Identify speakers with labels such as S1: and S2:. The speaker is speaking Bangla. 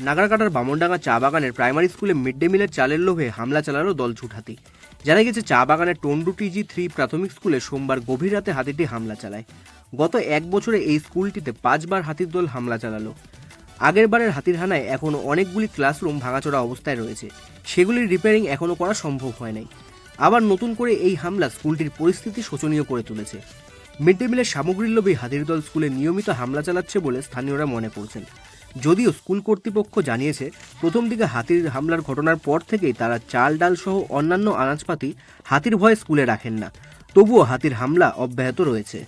S1: নাগারকাটার বামনডাঙ্গা চা বাগানের প্রাইমারি স্কুলে মিড ডে মিলের চালের লোভে হামলা চালালো দল ছুটহাতি জানা গেছে চা বাগানের টন্ডু টিজি থ্রি প্রাথমিক স্কুলে সোমবার গভীর রাতে হাতিটি হামলা চালায়। গত এক বছরে এই স্কুলটিতে পাঁচবার হাতির দল হামলা চালালো। আগের বারের হাতির হানায় এখনও অনেকগুলি ক্লাসরুম ভাঙাচোরা অবস্থায় রয়েছে। সেগুলির রিপেয়ারিং এখনও করা সম্ভব হয় নাই। আবার নতুন করে এই হামলা স্কুলটির পরিস্থিতি শোচনীয় করে তুলেছে। মিড ডে মিলের সামগ্রীর লোভে হাতির দল স্কুলে নিয়মিত হামলা চালাচ্ছে বলে স্থানীয়রা মনে করছেন। যদিও স্কুল কর্তৃপক্ষ জানিয়েছে, প্রথম দিকে হাতির হামলার ঘটনার পর থেকেই তারা চাল, ডাল সহ অন্যান্য আনাজপাতি হাতির ভয়ে স্কুলে রাখেন না। তবুও হাতির হামলা অব্যাহত রয়েছে।